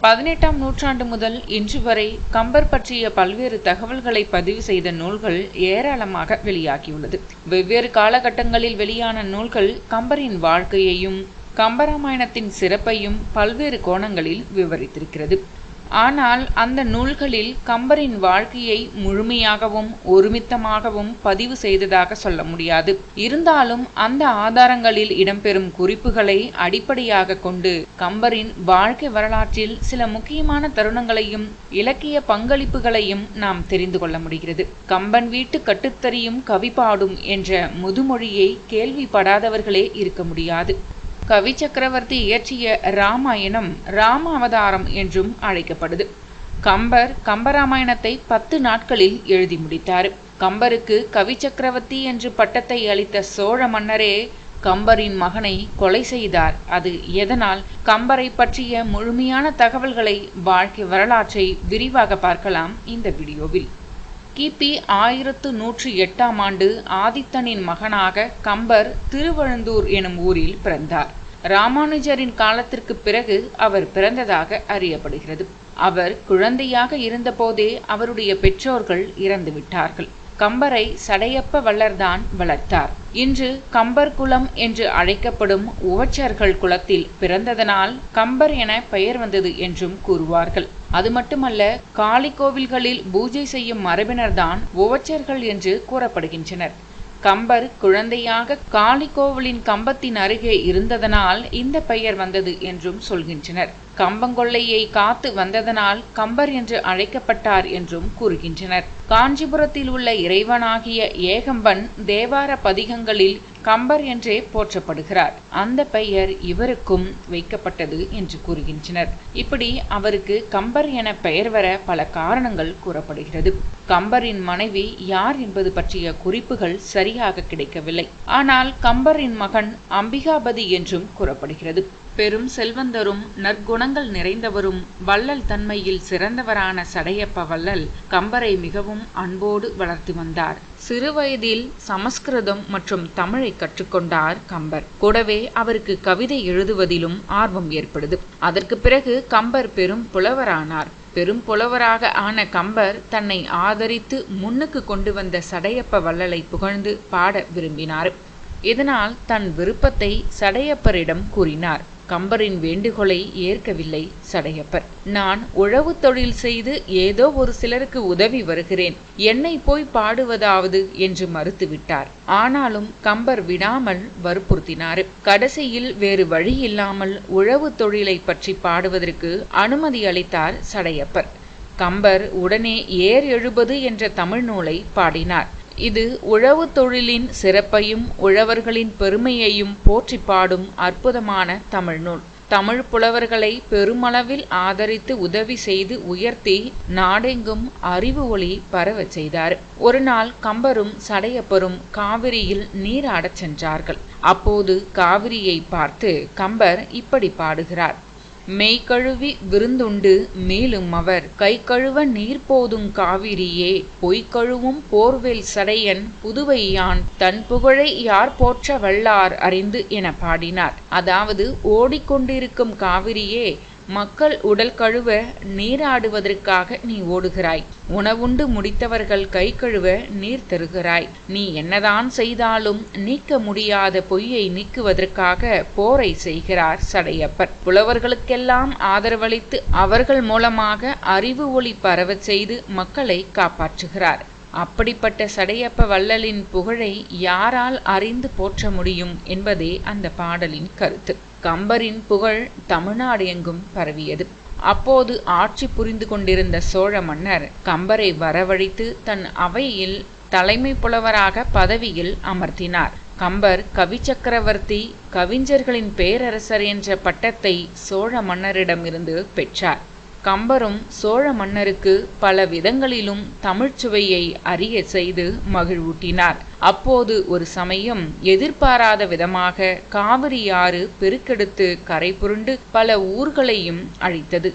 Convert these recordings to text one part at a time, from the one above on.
பதினெட்டாம் நூற்றாண்டு முதல் இன்று வரை கம்பர் பற்றிய பல்வேறு தகவல்களை பதிவு செய்த நூல்கள் ஏராளமாக வெளியாகியுள்ளது. வெவ்வேறு காலகட்டங்களில் வெளியான நூல்கள் கம்பரின் வாழ்க்கையையும் கம்பராமாயணத்தின் சிறப்பையும் பல்வேறு கோணங்களில் விவரித்திருக்கிறது. ஆனால் அந்த நூல்களில் கம்பரின் வாழ்க்கையை முழுமையாகவும் ஒருமித்தமாகவும் பதிவு செய்ததாக சொல்ல முடியாது. இருந்தாலும் அந்த ஆதாரங்களில் இடம்பெறும் குறிப்புகளை அடிப்படையாக கொண்டு கம்பரின் வாழ்க்கை வரலாற்றில் சில முக்கியமான தருணங்களையும் இலக்கிய பங்களிப்புகளையும் நாம் தெரிந்து கொள்ள முடிகிறது. கம்பன் வீட்டு கட்டுத்தறியும் கவி பாடும் என்ற முதுமொழியை கேள்விப்படாதவர்களே இருக்க முடியாது. கவி சக்கரவர்த்தி இயற்றிய ராமாயணம் ராம அவதாரம் என்றும் அழைக்கப்படுது. கம்பர் கம்பராமாயணத்தை பத்து நாட்களில் எழுதி முடித்தார். கம்பருக்கு கவி சக்கரவர்த்தி என்று பட்டத்தை அளித்த சோழ மன்னரே கம்பரின் மகனை கொலை செய்தார். அது எதனால்? கம்பரை பற்றிய முழுமையான தகவல்களை வாழ்க்கை வரலாற்றை விரிவாக பார்க்கலாம் இந்த வீடியோவில். கிபி ஆயிரத்து நூற்றி எட்டாம் ஆண்டு ஆதித்தனின் மகனாக கம்பர் திருவழுந்தூர் எனும் ஊரில் பிறந்தார். ராமானுஜரின் காலத்திற்கு பிறகு அவர் பிறந்ததாக அறியப்படுகிறது. அவர் குழந்தையாக இருந்தபோதே அவருடைய பெற்றோர்கள் இறந்துவிட்டார்கள். கம்பரை சடையப்ப வல்லர்தான் வளர்த்தார். இன்று கம்பர் குலம் என்று அழைக்கப்படும் உவச்சர்கள் குலத்தில் பிறந்ததனால் கம்பர் என பெயர் வந்தது என்றும் கூறுவார்கள். அது மட்டுமல்ல காளி கோவில்களில் பூஜை செய்யும் மரபினர்தான் உவச்சர்கள் என்று கூறப்படுகின்றனர். கம்பர் குழந்தையாக காளிகோவிலின் கம்பத்தின் அருகே இருந்ததனால் இந்த பெயர் வந்தது என்றும் சொல்கின்றனர். கம்பங்கொள்ளையை காத்து வந்ததனால் கம்பர் என்று அழைக்கப்பட்டார் என்றும் கூறுகின்றனர். காஞ்சிபுரத்தில் உள்ள இறைவனாகிய ஏகம்பன் தேவார பதிகங்களில் கம்பர் என்றே போற்றப்படுகிறார். அந்த பெயர் இவருக்கும் வைக்கப்பட்டது என்று கூறுகின்றனர். இப்படி அவருக்கு கம்பர் என பெயர் வர பல காரணங்கள் கூறப்படுகிறது. கம்பரின் மனைவி யார் என்பது பற்றிய குறிப்புகள் சரியாக கிடைக்கவில்லை. ஆனால் கம்பரின் மகன் அம்பிகாபதி என்றும் கூறப்படுகிறது. பெரும் செல்வந்தரும் நற்குணங்கள் நிறைந்தவரும் வள்ளல் தன்மையில் சிறந்தவரான சடையப்ப வள்ளல் கம்பரை மிகவும் அன்போடு வளர்த்து வந்தார். சிறுவயதில் சமஸ்கிருதம் மற்றும் தமிழை கற்றுக்கொண்டார் கம்பர். கூடவே அவருக்கு கவிதை எழுதுவதிலும் ஆர்வம் ஏற்படுது. அதற்கு பிறகு கம்பர் பெரும் புலவரானார். பெரும் புலவராக ஆன கம்பர் தன்னை ஆதரித்து முன்னுக்கு கொண்டு வந்த சடையப்ப வள்ளலை புகழ்ந்து பாட விரும்பினார். இதனால் தன் விருப்பத்தை சடையப்பரிடம் கூறினார். கம்பரின் வேண்டுகோளை ஏற்கவில்லை சடையப்பர். நான் உழவு தொழில் செய்து ஏதோ ஒரு சிலருக்கு உதவி வருகிறேன். என்னை போய் பாடுவதாவது என்று மறுத்துவிட்டார். ஆனாலும் கம்பர் விடாமல் வற்புறுத்தினார். கடைசியில் வேறு வழி இல்லாமல் உழவு தொழிலை பற்றி பாடுவதற்கு அனுமதி அளித்தார் சடையப்பர். கம்பர் உடனே ஏர் எழுபது என்ற தமிழ் நூலை பாடினார். இது உழவு தொழிலின் சிறப்பையும் உழவர்களின் பெருமையையும் போற்றி பாடும் அற்புதமான தமிழ் நூல். தமிழ் புலவர்களை பெருமளவில் ஆதரித்து உதவி செய்து உயர்த்தி நாடெங்கும் அறிவு ஒளி பரவச் செய்தார். ஒரு நாள் கம்பரும் சடையப்பரும் காவிரியில் நீராடச் சென்றார்கள். அப்போது காவிரியை பார்த்து கம்பர் இப்படி பாடுகிறார். மெய்கழுவி விருந்துண்டு மேலும் அவர் கை கழுவ நீர் போதும் காவிரியே பொய்கழுவும் போர்வெல் சடையன் புதுவையான் தன் புகழை யார் போற்ற வல்லார் அறிந்து என பாடினார். அதாவது ஓடிக்கொண்டிருக்கும் காவிரியே மக்கள் உடல் கழுவ நீராடுவதற்காக நீ ஓடுகிறாய். உணவுண்டு முடித்தவர்கள் கை கழுவ நீர் தருகிறாய். நீ என்னதான் செய்தாலும் நீக்க முடியாத பொய்யை நீக்குவதற்காக போரை செய்கிறார் சடையப்பர். புலவர்களுக்கெல்லாம் ஆதரவளித்து அவர்கள் மூலமாக அறிவு ஒளி பரவச் செய்து மக்களை காப்பாற்றுகிறார். அப்படிப்பட்ட சடையப்ப வள்ளலின் புகழை யாரால் அறிந்து போற்ற முடியும் என்பதே அந்த பாடலின் கருத்து. கம்பரின் புகழ் தமிழ்நாடு எங்கும் பரவியது. அப்போது ஆட்சி புரிந்து கொண்டிருந்த சோழ மன்னர் கம்பரை வரவழைத்து தன் அவையில் தலைமை புலவராக பதவியில் அமர்த்தினார். கம்பர் கவி சக்கரவர்த்தி கவிஞர்களின் பேரரசர் என்ற பட்டத்தை சோழ மன்னரிடமிருந்து பெற்றார். கம்பரும் சோழ மன்னருக்கு பல விதங்களிலும் தமிழ்ச்சுவையை அறிய செய்து மகிழ்வூட்டினார். அப்போது ஒரு சமயம் எதிர்பாராத விதமாக காவிரியாறு பெருக்கெடுத்து கரை புரண்டு பல ஊர்களையும் அழித்தது.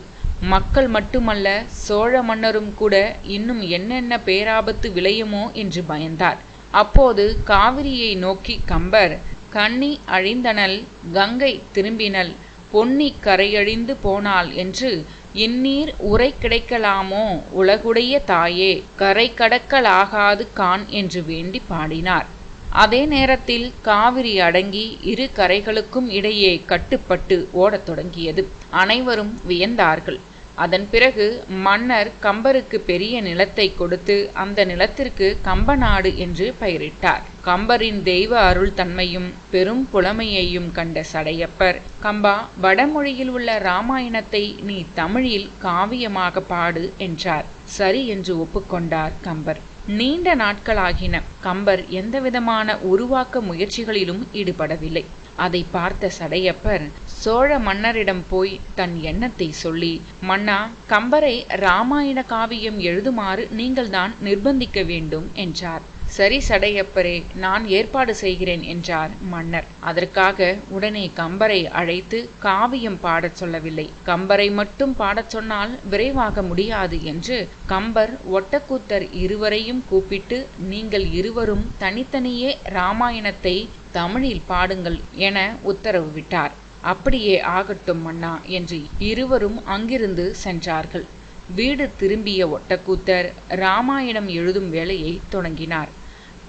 மக்கள் மட்டுமல்ல சோழ மன்னரும் கூட இன்னும் என்னென்ன பேராபத்து விளையுமோ என்று பயந்தார். அப்போது காவிரியை நோக்கி கம்பர் கண்ணி அழிந்தனல் கங்கை திரும்பினல் பொன்னி கரையழிந்து போனாள் என்று இந்நீர் உரை கிடைக்கலாமோ? உலகுடைய தாயே கரை கடக்கலாகாது கான் என்று வேண்டி பாடினார். அதே நேரத்தில் காவிரி அடங்கி இரு கரைகளுக்கும் இடையே கட்டுப்பட்டு ஓடத் தொடங்கியது. அனைவரும் வியந்தார்கள். அதன் பிறகு மன்னர் கம்பருக்கு பெரிய நிலத்தை கொடுத்து அந்த நிலத்திற்கு கம்பநாடு என்று பெயரிட்டார். கம்பரின் தெய்வ அருள் தன்மையும் பெரும் புலமையையும் கண்ட சடையப்பர். கம்பா வடமொழியில் உள்ள ராமாயணத்தை நீ தமிழில் காவியமாக பாடு என்றார். சரி என்று ஒப்புக்கொண்டார் கம்பர். நீண்ட நாட்களாகின. கம்பர் எந்தவிதமான உருவாக்க முயற்சிகளிலும் ஈடுபடவில்லை. அதை பார்த்த சடையப்பர் சோழ மன்னரிடம் போய் தன் எண்ணத்தை சொல்லி மன்னா கம்பரை ராமாயண காவியம் எழுதுமாறு நீங்கள்தான் நிர்பந்திக்க வேண்டும் என்றார். சரி சடையப்பரே நான் ஏற்பாடு செய்கிறேன் என்றார் மன்னர். அதற்காக உடனே கம்பரை அழைத்து காவியம் பாடச் சொல்லவில்லை. கம்பரை மட்டும் பாடச் சொன்னால் விரைவாக முடியாது என்று கம்பர் ஒட்டக்கூத்தர் இருவரையும் கூப்பிட்டு நீங்கள் இருவரும் தனித்தனியே ராமாயணத்தை தமிழில் பாடுங்கள் என உத்தரவு விட்டார். அப்படியே ஆகட்டும் மன்னா என்று இருவரும் அங்கிருந்து சென்றார்கள். வீடு திரும்பிய ஒட்டக்கூத்தர் ராமாயணம் எழுதும் வேலையை தொடங்கினார்.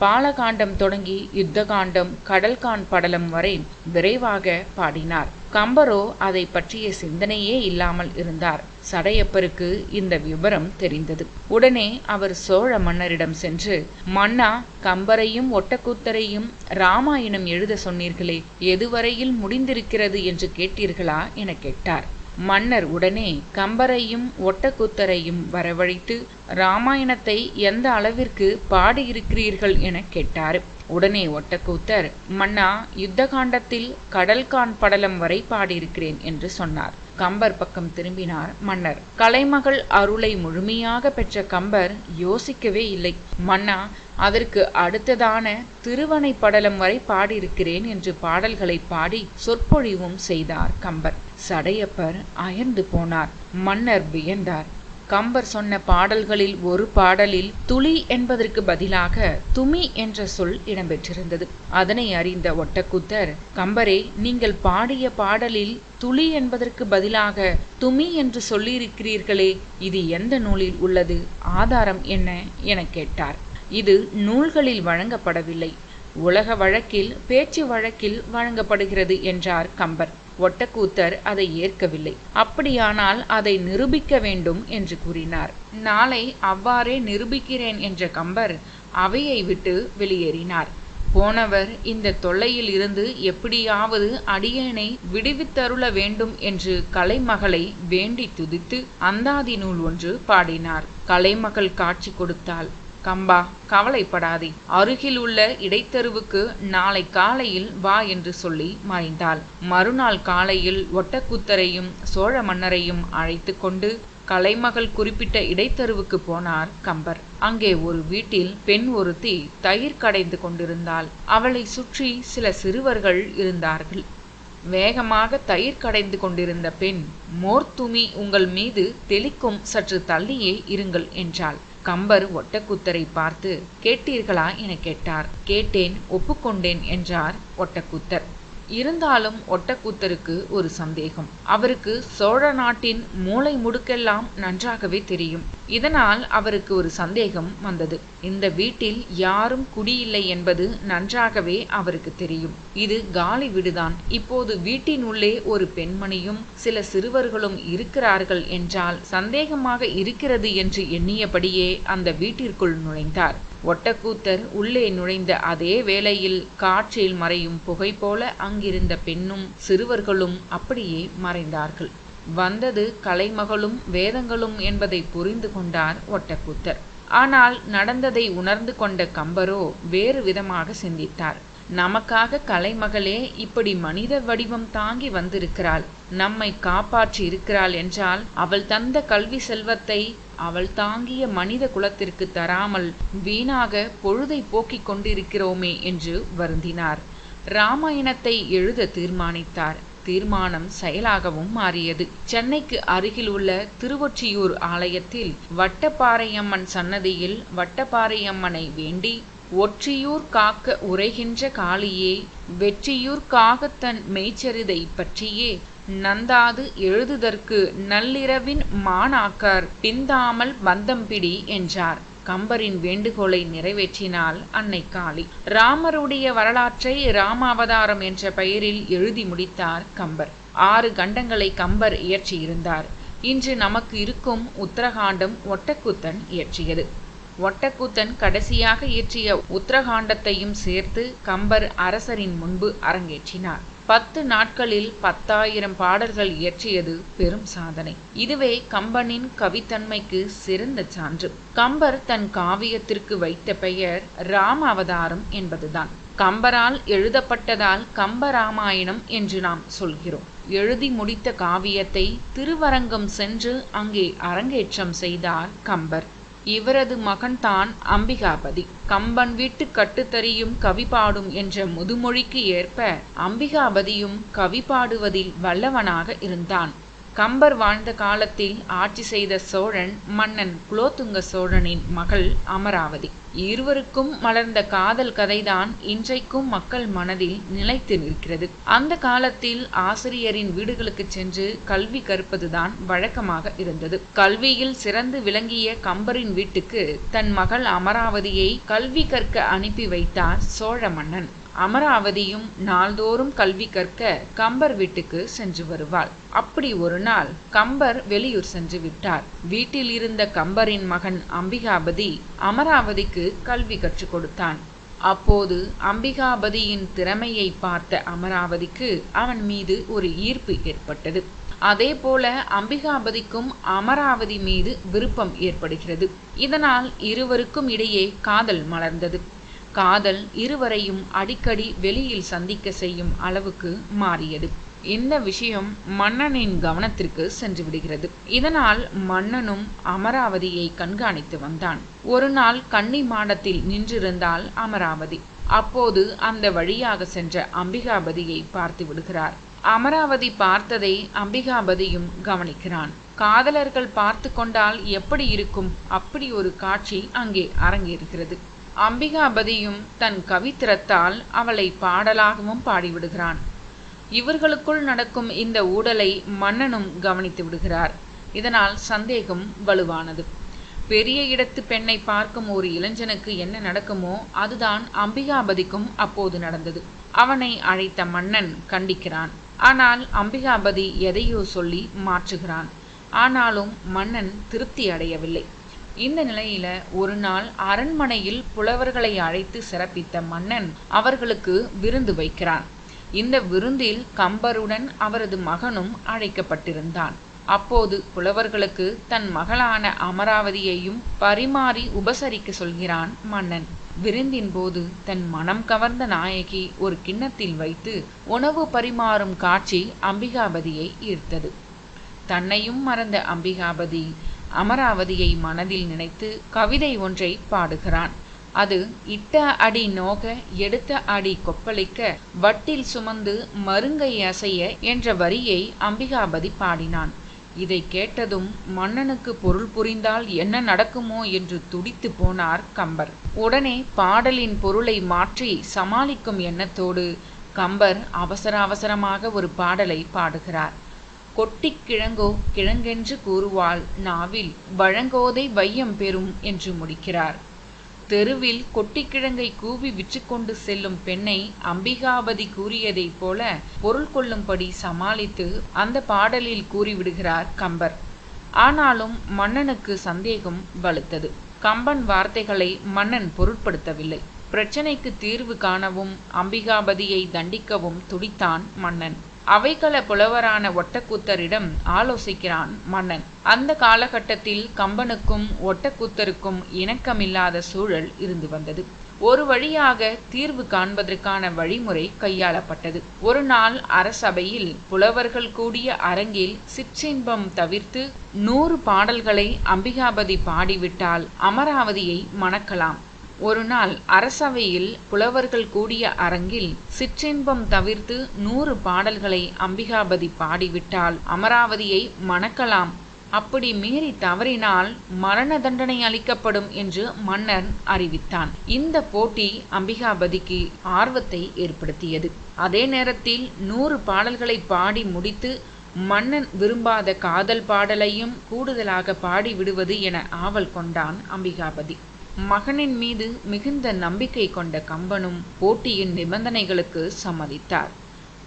பாலகாண்டம் தொடங்கி யுத்தகாண்டம் கடல்கான் படலம் வரை விரைவாக பாடினார். கம்பரோ அதை பற்றிய சிந்தனையே இல்லாமல் இருந்தார். சடையப்பருக்கு இந்த விவரம் தெரிந்தது. உடனே அவர் சோழ மன்னரிடம் சென்று மன்னா கம்பரையும் ஒட்டக்கூத்தரையும் ராமாயணம் எழுத சொன்னீர்களே எதுவரையில் முடிந்திருக்கிறது என்று கேட்டீர்களா? என கேட்டார். மன்னர் உடனே கம்பரையும் ஒட்டக்கூத்தரையும் வரவழைத்து ராமாயணத்தை எந்த அளவிற்கு பாடியிருக்கிறீர்கள்? என கேட்டார். உடனே ஒட்டக்கூத்தர் மன்னா யுத்த காண்டத்தில் கடல்கான் படலம் வரை பாடியிருக்கிறேன் என்று சொன்னார். கம்பர் பக்கம் திரும்பினார் மன்னர். கலைமகள் அருளை முழுமையாக பெற்ற கம்பர் யோசிக்கவே இல்லை. மன்னா அதற்கு அடுத்ததான திருவனை படலம் வரை பாடியிருக்கிறேன் என்று பாடல்களை பாடி சொற்பொழிவும் செய்தார் கம்பர். சடையப்பர் அயர்ந்து போனார். மன்னர் வியந்தார். கம்பர் சொன்ன பாடல்களில் ஒரு பாடலில் துளி என்பதற்கு பதிலாக துமி என்ற சொல் இடம்பெற்றிருந்தது. அதனை அறிந்த ஒட்டக்கூத்தர் கம்பரே நீங்கள் பாடிய பாடலில் துளி என்பதற்கு பதிலாக துமி என்று சொல்லியிருக்கிறீர்களே இது எந்த நூலில் உள்ளது? ஆதாரம் என்ன? என கேட்டார். இது நூல்களில் வழங்கப்படவில்லை. உலக வழக்கில் பேச்சு வழக்கில் வழங்கப்படுகிறது என்றார் கம்பர். ஒட்டக்கூத்தர் அதை ஏற்கவில்லை. அப்படியானால் அதை நிரூபிக்க வேண்டும் என்று கூறினார். நாளை அவ்வாறே நிரூபிக்கிறேன் என்ற கம்பர் அவையை விட்டு வெளியேறினார். போனவர் இந்த தொல்லையில் இருந்து எப்படியாவது அடியேனை விடுவித்தருள வேண்டும் என்று கலைமகளை வேண்டி துதித்து அந்தாதி நூல் ஒன்று பாடினார். கலைமகள் காட்சி கொடுத்தாள். கம்பா கவலைப்படாதே. அருகில் உள்ள இடைத்தருவுக்கு நாளை காலையில் வா என்று சொல்லி மறைந்தாள். மறுநாள் காலையில் ஒட்டக்கூத்தரையும் சோழ மன்னரையும் அழைத்து கொண்டு கலைமகள் குறிப்பிட்ட இடைத்தருவுக்கு போனார் கம்பர். அங்கே ஒரு வீட்டில் பெண் ஒருத்தி தயிர் கடைந்து கொண்டிருந்தாள். அவளை சுற்றி சில சிறுவர்கள் இருந்தார்கள். வேகமாக தயிர் கடைந்து கொண்டிருந்த பெண் மோர்த்துமி உங்கள் மீது தெளிக்கும் சற்று தள்ளியே இருங்கள் என்றாள். கம்பர் ஒட்டக்கூத்தரை பார்த்து கேட்டீர்களா? என கேட்டார். கேட்டேன் ஒப்புக்கொண்டேன் என்றார் ஒட்டக்கூத்தர். இருந்தாலும் ஒட்டக்கூத்தருக்கு ஒரு சந்தேகம். அவருக்கு சோழ நாட்டின் மூளை முடுக்கெல்லாம் நன்றாகவே தெரியும். இதனால் அவருக்கு ஒரு சந்தேகம் வந்தது. இந்த வீட்டில் யாரும் குடியில்லை என்பது நன்றாகவே அவருக்கு தெரியும். இது காலி வீடுதான். இப்போது வீட்டின் உள்ளே ஒரு பெண்மணியும் சில சிறுவர்களும் இருக்கிறார்கள் என்றால் சந்தேகமாக இருக்கிறது என்று எண்ணியபடியே அந்த வீட்டிற்குள் நுழைந்தார். ஒட்டக்கூத்தர் உள்ளே நுழைந்த அதே வேளையில் காற்றில் மறையும் புகை போல அங்கிருந்த பெண்ணும் சிறுவர்களும் அப்படியே மறைந்தார்கள். வந்தது கலைமகளும் வேதங்களும் என்பதை புரிந்து கொண்டார் ஒட்டக்கூத்தர். ஆனால் நடந்ததை உணர்ந்து கொண்ட கம்பரோ வேறு விதமாக சிந்தித்தார். நமக்காக கலைமகளே இப்படி மனித வடிவம் தாங்கி வந்திருக்கிறாள். நம்மை காப்பாற்றி இருக்கிறாள் என்றால் அவள் தந்த கல்வி செல்வத்தை அவள் தாங்கிய மனித குலத்திற்கு தராமல் வீணாக பொழுதை போக்கிக் கொண்டிருக்கிறோமே என்று வருந்தினார். ராமாயணத்தை எழுத தீர்மானித்தார். தீர்மானம் செயலாகவும் மாறியது. சென்னைக்கு அருகில் உள்ள திருவொற்றியூர் ஆலயத்தில் வட்டப்பாறையம்மன் சன்னதியில் வட்டப்பாறையம்மனை வேண்டி ஒற்றியூர் காக்க உரைகின்ற காளியே வெற்றியூர் காகத்தன் மெய்ச்சரிதை பற்றியே நந்தாது எழுதுதற்கு நள்ளிரவின் மாணாக்கர் பிந்தாமல் பந்தம்பிடி என்றார். கம்பரின் வேண்டுகோளை நிறைவேற்றினாள் அன்னை காளி. ராமருடைய வரலாற்றை ராமாவதாரம் என்ற பெயரில் எழுதி முடித்தார் கம்பர். ஆறு கண்டங்களை கம்பர் இயற்றியிருந்தார். இன்று நமக்கு இருக்கும் உத்தரகாண்டம் ஒட்டக்கூத்தன் இயற்றியது. ஒட்டக்கூத்தன் கடைசியாக இயற்றிய உத்தரகாண்டத்தையும் சேர்த்து கம்பர் அரசரின் முன்பு அரங்கேற்றினார். பத்து நாட்களில் பத்தாயிரம் பாடல்கள் இயற்றியது பெரும் சாதனை. இதுவே கம்பனின் கவித்தன்மைக்கு சிறந்த சான்று. கம்பர் தன் காவியத்திற்கு வைத்த பெயர் ராம அவதாரம் என்பதுதான். கம்பரால் எழுதப்பட்டதால் கம்பராமாயணம் என்று நாம் சொல்கிறோம். எழுதி முடித்த காவியத்தை திருவரங்கம் சென்று அங்கே அரங்கேற்றம் செய்தார் கம்பர். இவரது மகன்தான் அம்பிகாபதி. கம்பன் வீட்டு கட்டுத்தறியும் கவி பாடும் என்ற முதுமொழிக்கு ஏற்ப அம்பிகாபதியும் கவி பாடுவதில் வல்லவனாக இருந்தான். கம்பர் வாழ்ந்த காலத்தில் ஆட்சி செய்த சோழன் மன்னன் குலோத்துங்க சோழனின் மகள் அமராவதி. இருவருக்கும் மலர்ந்த காதல் கதைதான் இன்றைக்கும் மக்கள் மனதில் நிலைத்து நிற்கிறது. அந்த காலத்தில் ஆசிரியரின் வீடுகளுக்கு சென்று கல்வி கற்பதுதான் வழக்கமாக இருந்தது. கல்வியில் சிறந்து விளங்கிய கம்பரின் வீட்டுக்கு தன் மகள் அமராவதியை கல்வி கற்க அனுப்பி வைத்தார் சோழ மன்னன். அமராவதியும் நாள்தோறும் கல்வி கற்க கம்பர் வீட்டுக்கு சென்று வருவாள். அப்படி ஒரு நாள் கம்பர் வெளியூர் சென்று விட்டார். வீட்டில் இருந்த கம்பரின் மகன் அம்பிகாபதி அமராவதிக்கு கல்வி கற்றுக் கொடுத்தான். அப்போது அம்பிகாபதியின் திறமையை பார்த்த அமராவதிக்கு அவன் மீது ஒரு ஈர்ப்பு ஏற்பட்டது. அதே போல அம்பிகாபதிக்கும் அமராவதி மீது விருப்பம் ஏற்படுகிறது. இதனால் இருவருக்கும் இடையே காதல் மலர்ந்தது. காதல் இருவரையும் அடிக்கடி வெளியில் சந்திக்க செய்யும் அளவுக்கு மாறியது. இந்த விஷயம் மன்னனின் கவனத்திற்கு சென்று விடுகிறது இதனால் மன்னனும் அமராவதியை கண்காணித்து வந்தான். ஒரு நாள் கன்னி மாடத்தில் நின்றிருந்தால் அமராவதி. அப்போது அந்த வழியாக சென்ற அம்பிகாபதியை பார்த்து விடுகிறார். அமராவதி பார்த்ததை அம்பிகாபதியும் கவனிக்கிறான். காதலர்கள் பார்த்து கொண்டால் எப்படி இருக்கும்? அப்படி ஒரு காட்சி அங்கே அரங்கேறுகிறது. அம்பிகாபதியும் தன் கவித்திரத்தால் அவளை பாடலாகவும் பாடிவிடுகிறான். இவர்களுக்குள் நடக்கும் இந்த ஊடலை மன்னனும் கவனித்து விடுகிறார். இதனால் சந்தேகம் வலுவானது. பெரிய இடத்து பெண்ணை பார்க்கும் ஒரு இளைஞனுக்கு என்ன நடக்குமோ அதுதான் அம்பிகாபதிக்கும் அப்போது நடந்தது. அவனை அழைத்த மன்னன் கண்டிக்கிறான். ஆனால் அம்பிகாபதி எதையோ சொல்லி மாற்றுகிறான். ஆனாலும் மன்னன் திருப்தி அடையவில்லை. இந்த நிலையில ஒரு நாள் அரண்மனையில் புலவர்களை அழைத்து சிறப்பித்த மன்னன் அவர்களுக்கு விருந்து வைக்கிறான். இந்த விருந்தில் கம்பருடன் அவரது மகனும் அழைக்கப்பட்டிருந்தான். அப்போது புலவர்களுக்கு தன் மகளான அமராவதியையும் பரிமாறி உபசரிக்க சொல்கிறான் மன்னன். விருந்தின் போது தன் மனம் கவர்ந்த நாயகி ஒரு கிண்ணத்தில் வைத்து உணவு பரிமாறும் காட்சி அம்பிகாபதியை ஈர்த்தது. தன்னையும் மறந்த அம்பிகாபதி அமராவதியை மனதில் நினைத்து கவிதை ஒன்றை பாடுகிறான். அது இட்ட அடி நோக எடுத்த அடி கொப்பளிக்க வட்டில் சுமந்து மருங்கை அசைய என்ற வரியை அம்பிகாபதி பாடினான். இதை கேட்டதும் மன்னனுக்கு பொருள் புரிந்தால் என்ன நடக்குமோ என்று துடித்து போனார் கம்பர். உடனே பாடலின் பொருளை மாற்றி சமாளிக்கும் எண்ணத்தோடு கம்பர் அவசர அவசரமாக ஒரு பாடலை பாடுகிறார். கொட்டிக் கிழங்கோ கிழங்கென்று கூறுவாள். நாவில் வழங்கோதை வையம் பெறும் என்று முடிக்கிறார். தெருவில் கொட்டிக்கிழங்கை கூவி விற்றுக்கொண்டு செல்லும் பெண்ணை அம்பிகாபதி கூறியதைப் போல பொருள் கொள்ளும்படி சமாளித்து அந்த பாடலில் கூறிவிடுகிறார் கம்பர். ஆனாலும் மன்னனுக்கு சந்தேகம் வலுத்தது. கம்பன் வார்த்தைகளை மன்னன் பொருட்படுத்தவில்லை. பிரச்சனைக்கு தீர்வு காணவும் அம்பிகாபதியை தண்டிக்கவும் துடித்தான் மன்னன். அவைகள புலவரான ஒட்டக்கூத்தரிடம் ஆலோசிக்கிறான் மன்னன். அந்த காலகட்டத்தில் கம்பனுக்கும் ஒட்டக்கூத்தருக்கும் இணக்கமில்லாத சூழல் இருந்து வந்தது. ஒரு வழியாக தீர்வு காண்பதற்கான வழிமுறை கையாளப்பட்டது. ஒரு நாள் அரசபையில் புலவர்கள் கூடிய அரங்கில் சிற்றின்பம் தவிர்த்து நூறு பாடல்களை அம்பிகாபதி பாடிவிட்டால் அமராவதியை மணக்கலாம். ஒரு நாள் அரசவையில் புலவர்கள் கூடிய அரங்கில் சிற்றின்பம் தவிர்த்து நூறு பாடல்களை அம்பிகாபதி பாடிவிட்டால் அமராவதியை மணக்கலாம். அப்படி மீறி தவறினால் மரண தண்டனை அளிக்கப்படும் என்று மன்னன் அறிவித்தான். இந்த போட்டி அம்பிகாபதிக்கு ஆர்வத்தை ஏற்படுத்தியது. அதே நேரத்தில் நூறு பாடல்களை பாடி முடித்து மன்னன் விரும்பாத காதல் பாடலையும் கூடுதலாக பாடி விடுவது என ஆவல் கொண்டான் அம்பிகாபதி. மகனின் மீது மிகுந்த நம்பிக்கை கொண்ட கம்பனும் போட்டியின் நிபந்தனைகளுக்கு சம்மதித்தார்.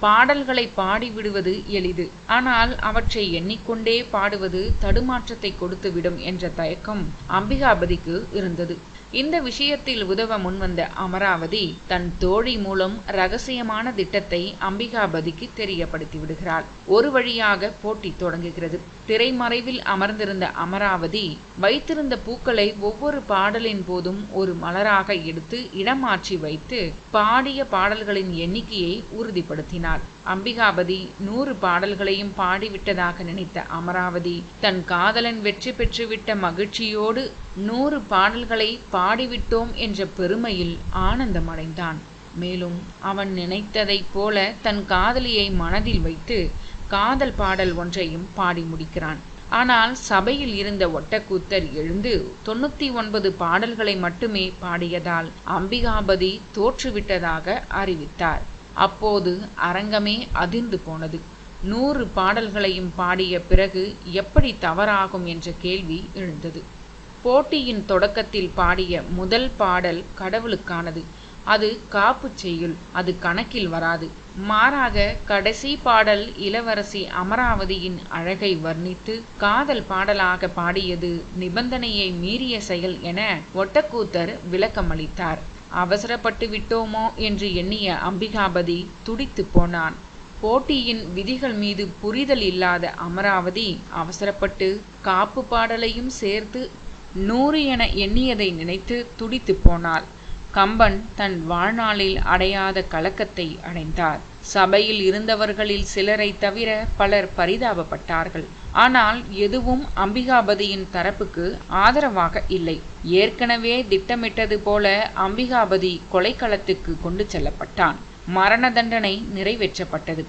பாடல்களை பாடிவிடுவது எளிது. ஆனால் அவற்றை எண்ணிக்கொண்டே பாடுவது தடுமாற்றத்தை கொடுத்துவிடும் என்ற தயக்கம் அம்பிகாபதிக்கு இருந்தது. இந்த விஷயத்தில் உதவ முன்வந்த அமராவதி தன் தோழி மூலம் ரகசியமான திட்டத்தை அம்பிகாபதிக்கு தெரியப்படுத்தி விடுகிறாள். ஒரு வழியாக போட்டி தொடங்குகிறது. திரைமறைவில் அமர்ந்திருந்த அமராவதி வைத்திருந்த பூக்களை ஒவ்வொரு பாடலின் போதும் ஒரு மலராக எடுத்து இடமாற்றி வைத்து பாடிய பாடல்களின் எண்ணிக்கையை உறுதிப்படுத்தினாள். அம்பிகாபதி நூறு பாடல்களையும் பாடிவிட்டதாக நினைத்த அமராவதி தன் காதலன் வெற்றி பெற்றுவிட்ட மகிழ்ச்சியோடு நூறு பாடல்களை பாடிவிட்டோம் என்ற பெருமையில் ஆனந்தமடைந்தான். மேலும் அவன் நினைத்ததைப் போல தன் காதலியை மனதில் வைத்து காதல் பாடல் ஒன்றையும் பாடி முடிக்கிறான். ஆனால் சபையில் இருந்த ஒட்டக்கூத்தர் எழுந்து தொண்ணூத்தி ஒன்பது பாடல்களை மட்டுமே பாடியதால் அம்பிகாபதி தோற்றுவிட்டதாக அறிவித்தார். அப்போது அரங்கமே அதிர்ந்து போனது. நூறு பாடல்களையும் பாடிய பிறகு எப்படி தவறாகும் என்ற கேள்வி எழுந்தது. போட்டியின் தொடக்கத்தில் பாடிய முதல் பாடல் கடவுளுக்கானது. அது காப்பு செய்யுள் அது கணக்கில் வராது. மாறாக கடைசி பாடல் இளவரசி அமராவதியின் அழகை வர்ணித்து காதல் பாடலாக பாடியது நிபந்தனையை மீறிய செயல் என ஒட்டக்கூத்தர் விளக்கமளித்தார். அவசரப்பட்டு விட்டோமோ என்று எண்ணிய அம்பிகாபதி துடித்து போனான். போட்டியின் விதிகள் மீது புரிதல் இல்லாத அமராவதி அவசரப்பட்டு காப்பு பாடலையும் சேர்த்து நூறு என எண்ணியதை நினைத்து துடித்து போனாள். கம்பன் தன் வாழ்நாளில் அடையாத கலக்கத்தை அடைந்தார். சபையில் இருந்தவர்களில் சிலரை தவிர பலர் பரிதாபப்பட்டார்கள். ஆனால் எதுவும் அம்பிகாபதியின் தரப்புக்கு ஆதரவாக இல்லை. ஏற்கனவே திட்டமிட்டது போல அம்பிகாபதி கொலைக்களத்துக்கு கொண்டு செல்லப்பட்டான். மரண தண்டனை நிறைவேற்றப்பட்டது.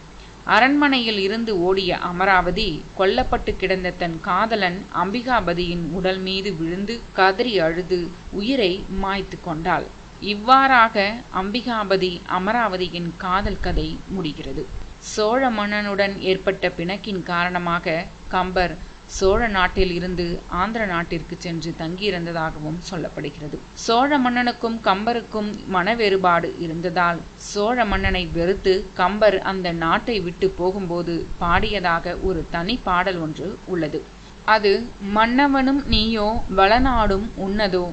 அரண்மனையில் இருந்து ஓடிய அமராவதி கொல்லப்பட்டு கிடந்த தன் காதலன் அம்பிகாபதியின் உடல் மீது விழுந்து கதறி அழுது உயிரை மாய்த்து கொண்டாள். இவ்வாறாக அம்பிகாபதி அமராவதியின் காதல் கதை முடிகிறது. சோழ மன்னனுடன் ஏற்பட்ட பிணக்கின் காரணமாக கம்பர் சோழ நாட்டில் இருந்து ஆந்திர நாட்டிற்கு சென்று தங்கியிருந்ததாகவும் சொல்லப்படுகிறது. சோழ மன்னனுக்கும் கம்பருக்கும் மன வேறுபாடு இருந்ததால் சோழ மன்னனை வெறுத்து கம்பர் அந்த நாட்டை விட்டு போகும்போது பாடியதாக ஒரு தனி பாடல் ஒன்று உள்ளது. அது மன்னவனும் நீயோ வளநாடும் உன்னதோ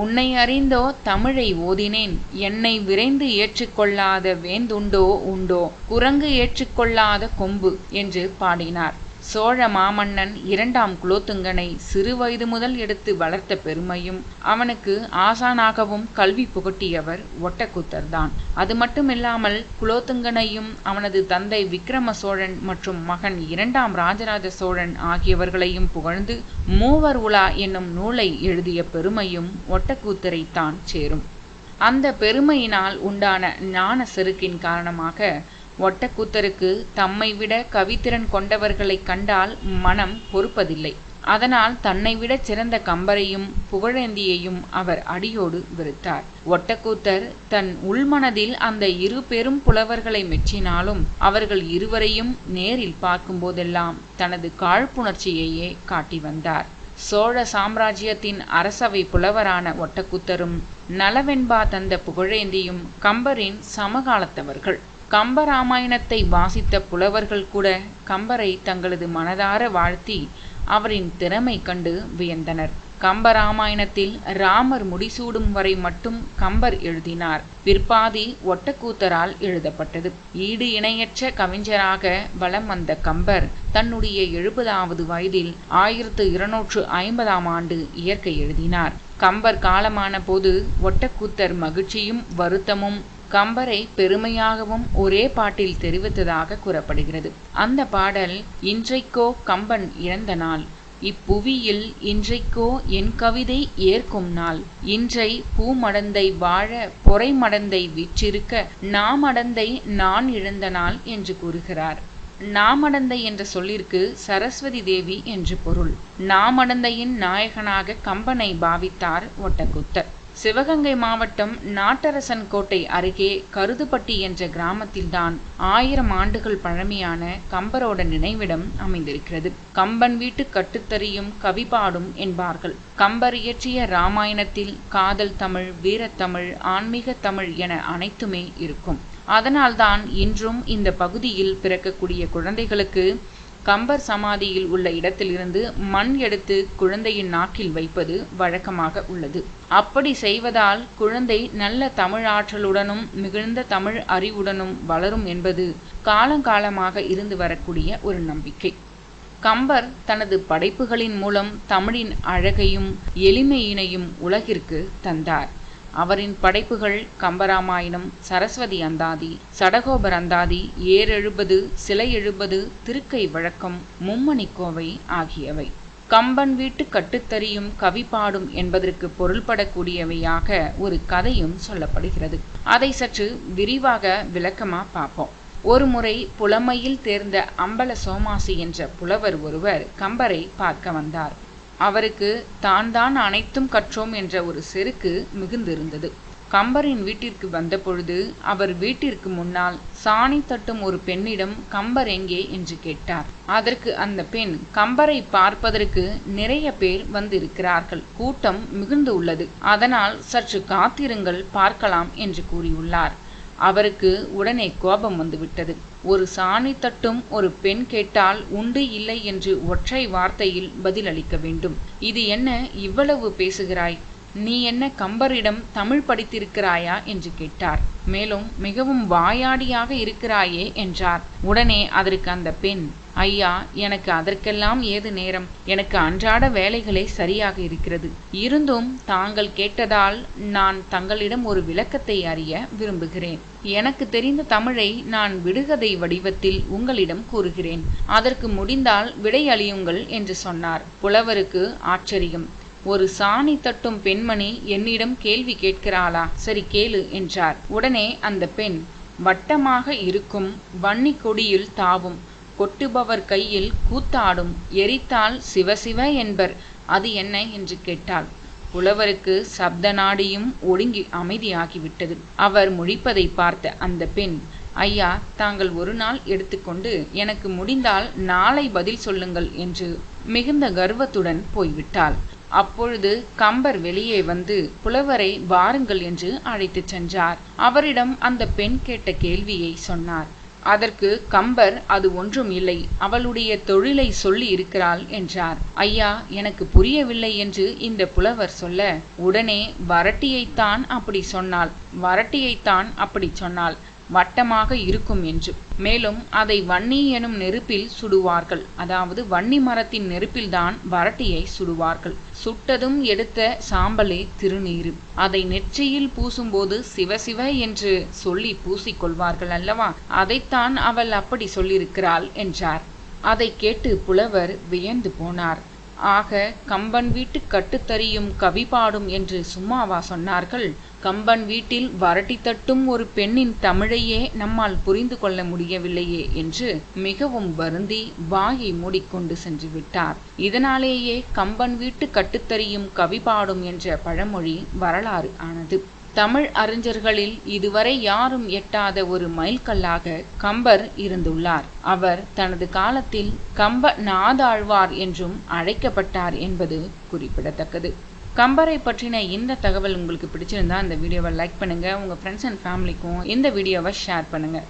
உன்னை அறிந்தோ தமிழை ஓதினேன். என்னை விரைந்து ஏற்றுக்கொள்ளாத வேந்துண்டோ உண்டோ? குரங்கு ஏற்றுக்கொள்ளாத கொம்பு என்று பாடினார். சோழ மாமன்னன் இரண்டாம் குலோத்துங்கனை சிறுவயது முதல் எடுத்து வளர்த்த பெருமையும் அவனுக்கு ஆசானாகவும் கல்வி புகட்டியவர் ஒட்டக்கூத்தர்தான். அது மட்டுமில்லாமல் குலோத்துங்கனையும் அவனது தந்தை விக்ரம சோழன் மற்றும் மகன் இரண்டாம் ராஜராஜ சோழன் ஆகியவர்களையும் புகழ்ந்து மூவர் உலா என்னும் நூலை எழுதிய பெருமையும் ஒட்டக்கூத்தரைத்தான் சேரும். அந்த பெருமையினால் உண்டான ஞான செருக்கின் காரணமாக ஒட்டக்கூத்தருக்கு தம்மை விட கவித்திறன் கொண்டவர்களை கண்டால் மனம் பொறுப்பதில்லை. அதனால் தன்னை விட சிறந்த கம்பரையும் புகழேந்தியையும் அவர் அடியோடு வெறுத்தார். ஒட்டக்கூத்தர் தன் உள்மனதில் அந்த இரு பெரும் புலவர்களை மெச்சினாலும் அவர்கள் இருவரையும் நேரில் பார்க்கும்போதெல்லாம் தனது காழ்ப்புணர்ச்சியையே காட்டி வந்தார். சோழ சாம்ராஜ்யத்தின் அரசவை புலவரான ஒட்டக்கூத்தரும் நலவெண்பா தந்த புகழேந்தியும் கம்பரின் சமகாலத்தவர்கள். கம்பராமாயணத்தை வாசித்த புலவர்கள் கூட கம்பரை தங்களது மனதார வாழ்த்தி அவரின் திறமை கண்டு வியந்தனர். கம்பராமாயணத்தில் ராமர் முடிசூடும் வரை மட்டும் கம்பர் எழுதினார். பிற்பாதி ஒட்டக்கூத்தரால் எழுதப்பட்டது. ஈடு இணையற்ற கவிஞராக வலம் வந்த கம்பர் தன்னுடைய எழுபதாவது வயதில் ஆயிரத்து இருநூற்று ஐம்பதாம் ஆண்டு இயற்கை எழுதினார். கம்பர் காலமான போது ஒட்டக்கூத்தர் மகிழ்ச்சியும் வருத்தமும் கம்பரை பெருமையாகவும் ஒரே பாட்டில் தெரிவித்ததாக கூறப்படுகிறது. அந்த பாடல் இன்றைக்கோ கம்பன் இறந்த நாள் இப்புவியில் இன்றைக்கோ என் கவிதை ஏற்கும் நாள் இன்றை பூமடந்தை வாழ பொறைமடந்தை விற்றிருக்க நாமடந்தை நான் இழந்த நாள் என்று கூறுகிறார். நாமடந்தை என்ற சொல்லிற்கு சரஸ்வதி தேவி என்று பொருள். நாமடந்தையின் நாயகனாக கம்பனை பாவித்தார் ஒட்டக்குத்தர். சிவகங்கை மாவட்டம் நாட்டரசன் கோட்டை அருகே கருதுப்பட்டி என்ற கிராமத்தில்தான் ஆயிரம் ஆண்டுகள் பழமையான கம்பரோட நினைவிடம் அமைந்திருக்கிறது. கம்பன் வீட்டு கட்டுத்தறியும் கவிபாடும் என்பார்கள். கம்பர் இயற்றிய ராமாயணத்தில் காதல் தமிழ் வீரத்தமிழ் ஆன்மீக தமிழ் என அனைத்துமே இருக்கும். அதனால்தான் இன்றும் இந்த பகுதியில் பிறக்கக்கூடிய குழந்தைகளுக்கு கம்பர் சமாதியில் உள்ள இடத்திலிருந்து மண் எடுத்து குழந்தையின் நாக்கில் வைப்பது வழக்கமாக உள்ளது. அப்படி செய்வதால் குழந்தை நல்ல தமிழ் ஆற்றலுடனும் மிகுந்த தமிழ் அறிவுடனும் வளரும் என்பது காலங்காலமாக இருந்து வரக்கூடிய ஒரு நம்பிக்கை. கம்பர் தனது படைப்புகளின் மூலம் தமிழின் அழகையும் எளிமையினையும் உலகிற்கு தந்தார். அவரின் படைப்புகள் கம்பராமாயணம் சரஸ்வதி அந்தாதி சடகோபர் அந்தாதி ஏறெழுபது சிலை எழுபது திருக்கை வழக்கம் மும்மணிக்கோவை ஆகியவை. கம்பன் வீட்டு கட்டுத்தறியும் கவி பாடும் என்பதற்கு பொருள்படக்கூடியவையாக ஒரு கதையும் சொல்லப்படுகிறது. அதை சற்று விரிவாக விளக்கமா பார்ப்போம். ஒரு முறை புலமையில் தேர்ந்த அம்பல சோமாசி என்ற புலவர் ஒருவர் கம்பரை பார்க்க வந்தார். அவருக்கு தான் தான் அனைத்தும் கற்றோம் என்ற ஒரு செருக்கு மிகுந்திருந்தது. கம்பரின் வீட்டிற்கு வந்தபொழுது அவர் வீட்டிற்கு முன்னால் சாணி தட்டும் ஒரு பெண்ணிடம் கம்பர் எங்கே என்று கேட்டார். அதற்கு அந்த பெண் கம்பரை பார்ப்பதற்கு நிறைய பேர் வந்திருக்கிறார்கள். கூட்டம் மிகுந்து உள்ளது. அதனால் சற்று காத்திருங்கள் பார்க்கலாம் என்று கூறியுள்ளார். அவருக்கு உடனே கோபம் வந்துவிட்டது. ஒரு சாணி தட்டும் ஒரு பெண் கேட்டால் உண்டு இல்லை என்று ஒற்றை வார்த்தையில் பதிலளிக்க வேண்டும். இது என்ன இவ்வளவு பேசுகிறாய்? நீ என்ன கம்பரிடம் தமிழ் படித்திருக்கிறாயா? என்று கேட்டார். மேலும் மிகவும் வாயாடியாக இருக்கிறாயே என்றார். உடனே அதற்கு அந்த பெண் ஐயா எனக்கு அதற்கெல்லாம் ஏது நேரம்? எனக்கு அன்றாட வேலைகளே சரியாக இருக்கிறது. இருந்தும் தாங்கள் கேட்டதால் நான் தங்களிடம் ஒரு விளக்கத்தை அறிய விரும்புகிறேன். எனக்கு தெரிந்த தமிழை நான் விடுகதை வடிவத்தில் உங்களிடம் கூறுகிறேன். அதற்கு முடிந்தால் விடை அழியுங்கள் என்று சொன்னார். புலவருக்கு ஆச்சரியம். ஒரு சாணி தட்டும் பெண்மணி என்னிடம் கேள்வி கேட்கிறாளா? சரி கேளு என்றார். உடனே அந்த பெண் வட்டமாக இருக்கும் வன்னி கொடியில் தாவும் கொட்டுபவர் கையில் கூத்தாடும் எரித்தால் சிவசிவ என்பர் அது என்ன? என்று கேட்டாள். புலவருக்கு சப்த நாடியும் ஒடுங்கி அமைதியாகிவிட்டது. அவர் முழிப்பதை பார்த்த அந்த பெண் ஐயா தாங்கள் ஒரு நாள் எடுத்துக்கொண்டு எனக்கு முடிந்தால் நாளை பதில் சொல்லுங்கள் என்று மிகுந்த கர்வத்துடன் போய்விட்டாள். அப்பொழுது கம்பர் வெளியே வந்து புலவரை வாருங்கள் என்று அழைத்துச் சென்றார். அவரிடம் அந்த பெண் கேட்ட கேள்வியை சொன்னார். அதற்கு கம்பர் அது ஒன்றும் இல்லை அவளுடைய தொழிலை சொல்லி இருக்கிறாள் என்றார். ஐயா எனக்கு புரியவில்லை என்று இந்த புலவர் சொல்ல உடனே வரட்டியைத்தான் அப்படி சொன்னாள் வரட்டியைத்தான் அப்படி சொன்னாள் வட்டமாக இருக்கும் என்று. மேலும் அதை வன்னி எனும் நெருப்பில் சுடுவார்கள் அதாவது வன்னி மரத்தின் நெருப்பில்தான் வரட்டியை சுடுவார்கள் சுட்டதும் எடுத்த சாம்பலே திருநீரு. அதை நெற்றியில் பூசும்போது சிவசிவ என்று சொல்லி பூசிக்கொள்வார்கள் அல்லவா? அதைத்தான் அவள் அப்படி சொல்லியிருக்கிறாள் என்றார். அதை கேட்டு புலவர் வியந்து போனார். ஆக கம்பன் வீட்டு கட்டுத்தறியும் கவி பாடும் என்று சும்மாவா சொன்னார்கள்? கம்பன் வீட்டில் வரட்டி தட்டும் ஒரு பெண்ணின் தமிழையே நம்மால் புரிந்து கொள்ள முடியவில்லையே என்று மிகவும் வருந்தி வாயை மூடிக்கொண்டு சென்று விட்டார். இதனாலேயே கம்பன் வீட்டு கட்டுத்தறியும் கவி பாடும் என்ற பழமொழி வரலாறு ஆனது. தமிழ் அறிஞர்களில் இதுவரை யாரும் எட்டாத ஒரு மைல்கல்லாக கம்பர் இருந்துள்ளார். அவர் தனது காலத்தில் கம்ப நாதாழ்வார் என்றும் அழைக்கப்பட்டார் என்பது குறிப்பிடத்தக்கது. கம்பரை பற்றின இந்த தகவல் உங்களுக்கு பிடிச்சிருந்தா அந்த வீடியோவை லைக் பண்ணுங்கள் உங்கள் ஃப்ரெண்ட்ஸ் அண்ட் ஃபேமிலிக்கும் இந்த வீடியோவை ஷேர் பண்ணுங்கள்